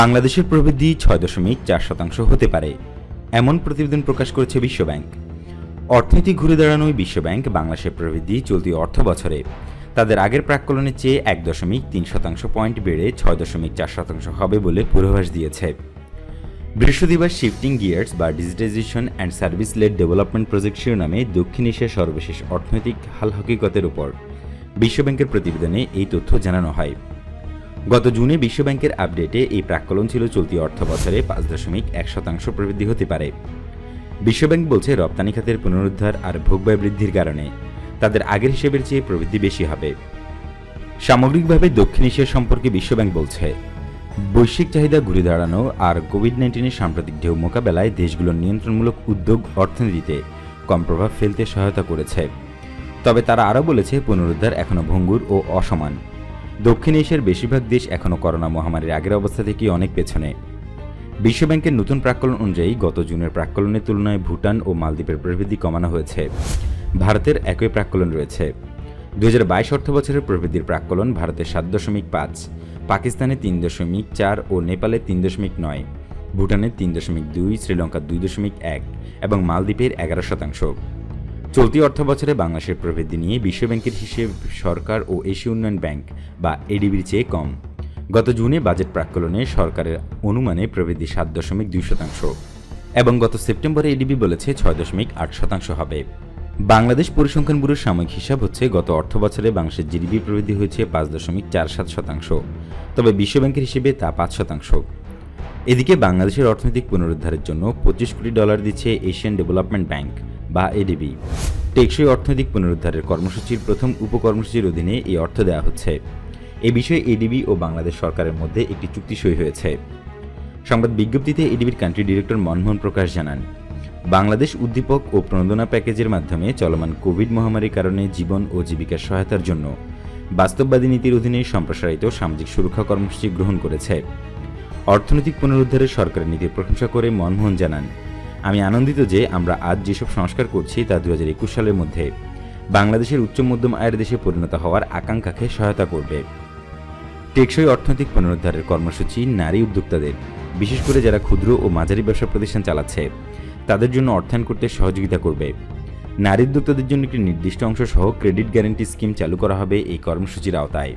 বাংলাদেশের প্রবৃদ্ধি ছয় দশমিক চার শতাংশ হতে পারে, এমন প্রতিবেদন প্রকাশ করেছে বিশ্বব্যাংক। অর্থনীতি ঘুরে দাঁড়ানোয় বিশ্বব্যাংক বাংলাদেশের প্রবৃদ্ধি চলতি অর্থ বছরে তাদের আগের প্রাক্কলনের চেয়ে এক দশমিক তিন শতাংশ পয়েন্ট বেড়ে ছয় দশমিক চার শতাংশ হবে বলে পূর্বাভাস দিয়েছে। বৃহস্পতিবার শিফটিং গিয়ার্স বা digitization and service led development project শিরোনামে দক্ষিণ এশিয়ার সর্বশেষ অর্থনৈতিক হাল হকিকতের উপর বিশ্বব্যাংকের প্রতিবেদনে এই তথ্য জানানো হয়। গত জুনে বিশ্বব্যাংকের আপডেটে এই প্রাক্কলন ছিল চলতি অর্থ বছরে পাঁচ দশমিক এক শতাংশ প্রবৃদ্ধি হতে পারে। বিশ্বব্যাংক বলছে, রপ্তানি খাতের পুনরুদ্ধার আর ভোগব্যয় বৃদ্ধির কারণে তাদের আগের হিসেবের চেয়ে প্রবৃদ্ধি বেশি হবে। সামগ্রিকভাবে দক্ষিণ এশিয়া সম্পর্কে বিশ্বব্যাংক বলছে, বৈশ্বিক চাহিদা ঘুরে দাঁড়ানো আর কোভিড নাইন্টিনের সাম্প্রতিক ঢেউ মোকাবেলায় দেশগুলোর নিয়ন্ত্রণমূলক উদ্যোগ অর্থনীতিতে কম প্রভাব ফেলতে সহায়তা করেছে। তবে তারা আরও বলেছে, পুনরুদ্ধার এখনও ভঙ্গুর ও অসমান। দক্ষিণ এশিয়ার বেশিরভাগ দেশ এখনও করোনা মহামারীর আগের অবস্থা থেকে অনেক পেছনে। বিশ্বব্যাংকের নতুন প্রাক্কলন অনুযায়ী গত জুনের প্রাক্কলনের তুলনায় ভুটান ও মালদ্বীপের প্রবৃদ্ধি কমানো হয়েছে। ভারতের একই প্রাক্কলন রয়েছে। দু হাজার বাইশ অর্থ বছরের প্রবৃদ্ধির প্রাক্কলন ভারতের সাত দশমিক পাঁচ, পাকিস্তানে তিন দশমিক চার ও নেপালে তিন দশমিক নয় ভুটানের তিন দশমিক দুই শ্রীলঙ্কার দুই দশমিক এক এবং মালদ্বীপের এগারো শতাংশ। চলতি অর্থ বছরে বাংলাদেশের প্রবৃদ্ধি নিয়ে বিশ্বব্যাংকের হিসেব সরকার ও এশীয় উন্নয়ন ব্যাংক বা এডিবির চেয়ে কম। গত জুনে বাজেট প্রাক্কলনে সরকারের অনুমানে প্রবৃদ্ধি সাত দশমিক দুই শতাংশ এবং গত সেপ্টেম্বরে এডিবি বলেছে ছয় দশমিক আট শতাংশ হবে। বাংলাদেশ পরিসংখ্যান ব্যুরোর সাময়িক হিসাব হচ্ছে গত অর্থ বছরে বাংলাদেশের জিডিপি প্রবৃদ্ধি হয়েছে পাঁচ দশমিক চার সাত শতাংশ, তবে বিশ্বব্যাংকের হিসেবে তা পাঁচ শতাংশ। এদিকে বাংলাদেশের অর্থনৈতিক পুনরুদ্ধারের জন্য পঁচিশ কোটি ডলার দিচ্ছে এশিয়ান ডেভেলপমেন্ট ব্যাংক। বা এডিবি টেকসই অর্থনৈতিক পুনরুদ্ধারের কর্মসূচির প্রথম উপকর্মসূচির অধীনে এই অর্থ দেওয়া হচ্ছে। এ বিষয়ে এডিবি ও বাংলাদেশ সরকারের মধ্যে একটি চুক্তি সই হয়েছে। সংবাদ বিজ্ঞপ্তিতে এডিবির কান্ট্রি ডিরেক্টর মনমোহন প্রকাশ জানান, বাংলাদেশ উদ্দীপক ও প্রণোদনা প্যাকেজের মাধ্যমে চলমান কোভিড মহামারীর কারণে জীবন ও জীবিকার সহায়তার জন্য বাস্তববাদী নীতির অধীনে সম্প্রসারিত সামাজিক সুরক্ষা কর্মসূচি গ্রহণ করেছে। অর্থনৈতিক পুনরুদ্ধারে সরকারের নীতির প্রশংসা করে মনমোহন জানান আমি আনন্দিত যে আমরা আজ যেসব সংস্কার করছি তা দু হাজার একুশ সালের মধ্যে বাংলাদেশের উচ্চ মধ্যম আয়ের দেশে পরিণত হওয়ার আকাঙ্ক্ষাকে সহায়তা করবে। টেকসই অর্থনৈতিক পুনরুদ্ধারের কর্মসূচি নারী উদ্যোক্তাদের, বিশেষ করে যারা ক্ষুদ্র ও মাঝারি ব্যবসা প্রতিষ্ঠান চালাচ্ছে, তাদের জন্য অর্থায়ন করতে সহযোগিতা করবে। নারী উদ্যোক্তাদের জন্য একটি নির্দিষ্ট অংশ সহ ক্রেডিট গ্যারান্টি স্কিম চালু করা হবে এই কর্মসূচির আওতায়।